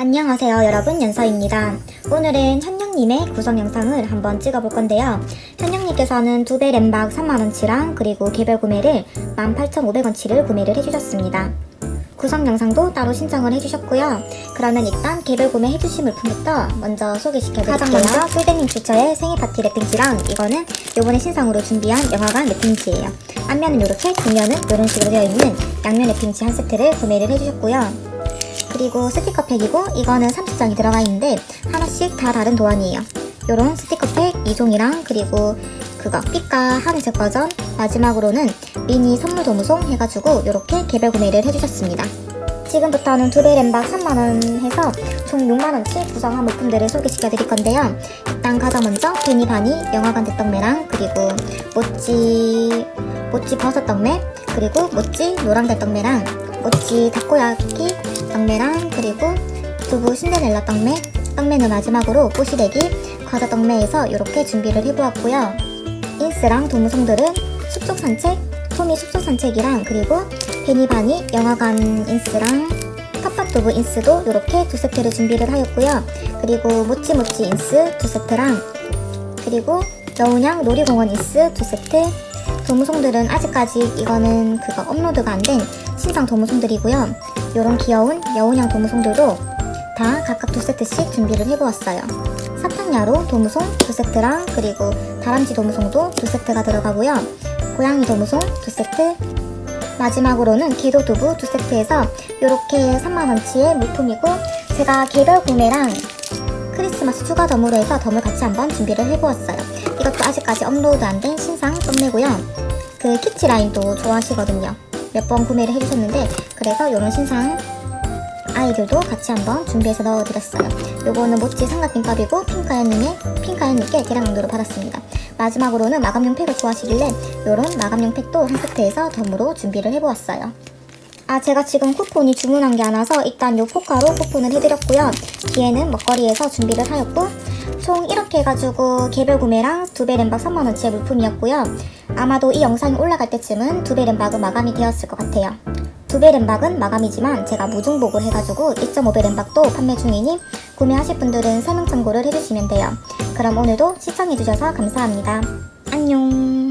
안녕하세요 여러분 연서입니다. 오늘은 현영님의 구성 영상을 한번 찍어볼 건데요. 현영님께서는 두 배 램박 3만원치랑 그리고 개별 구매를 18,500원치를 구매를 해주셨습니다. 구성 영상도 따로 신청을 해주셨고요. 그러면 일단 개별 구매 해주신 물품부터 먼저 소개시켜드릴게요. 가장 먼저 솔데님 추천의 생일 파티 랩핑지랑 이거는 요번에 신상으로 준비한 영화관 랩핑지예요. 앞면은 이렇게 뒷면은 이런 식으로 되어 있는 양면 랩핑지 한 세트를 구매를 해주셨고요. 그리고 스티커 팩이고 이거는 30장이 들어가 있는데 하나씩 다 다른 도안이에요. 요런 스티커 팩 2종이랑 그리고 그거 삐까 하늘색 버전 마지막으로는 미니 선물 도무송 해가지고 요렇게 개별 구매를 해주셨습니다. 지금부터는 두 배 램박 3만원 해서 총 6만원치 구성한 물품들을 소개시켜 드릴 건데요. 일단 가장 먼저 베니 바니 영화관 대떡매랑 그리고 모찌 모찌 버섯 떡매 그리고 모찌 노랑 대떡매랑 모찌 다코야키 떡매랑 그리고 두부 신데렐라 떡매 떡매는 마지막으로 꼬시래기 과자 떡매에서 이렇게 준비를 해보았고요. 인스랑 도무송들은 숲속 산책, 토미 숲속 산책이랑 그리고 베니바니 영화관 인스랑 텃밭두부 인스도 이렇게 두 세트를 준비를 하였고요. 그리고 모찌모찌 인스 두 세트랑 그리고 여운양 놀이공원 인스 두 세트 도무송들은 아직까지 이거는 그거 업로드가 안 된 신상 도무송들이고요. 요런 귀여운 여운양 도무송들도 다 각각 두 세트씩 준비를 해보았어요. 사탕야로 도무송 두 세트랑 그리고 다람쥐 도무송도 두 세트가 들어가고요. 고양이 도무송 두 세트 마지막으로는 기도두부 두 세트에서 이렇게 3만원치의 물품이고 제가 개별 구매랑 크리스마스 추가 덤으로 해서 덤을 같이 한번 준비를 해보았어요. 이것도 아직까지 업로드 안 된 신상 썸네고요. 그 키치 라인도 좋아하시거든요. 몇 번 구매를 해주셨는데 그래서 이런 신상 아이들도 같이 한번 준비해서 넣어드렸어요. 요거는 모찌 삼각김밥이고 핑카연님의 핑카연님께 계량 강도로 받았습니다. 마지막으로는 마감용 팩을 좋아하시길래 요런 마감용 팩도 한 세트에서 덤으로 준비를 해보았어요. 아 제가 지금 쿠폰이 주문한 게안 와서 일단 요 포카로 쿠폰을 해드렸고요. 뒤에는 먹거리에서 준비를 하였고 총 이렇게 해가지고 개별 구매랑 두 배 램박 3만원치의 물품이었고요. 아마도 이 영상이 올라갈 때쯤은 두배 램박은 마감이 되었을 것 같아요. 두배 램박은 마감이지만 제가 무중복을 해가지고 2.5배 램박도 판매 중이니 구매하실 분들은 설명 참고를 해주시면 돼요. 그럼 오늘도 시청해주셔서 감사합니다. 안녕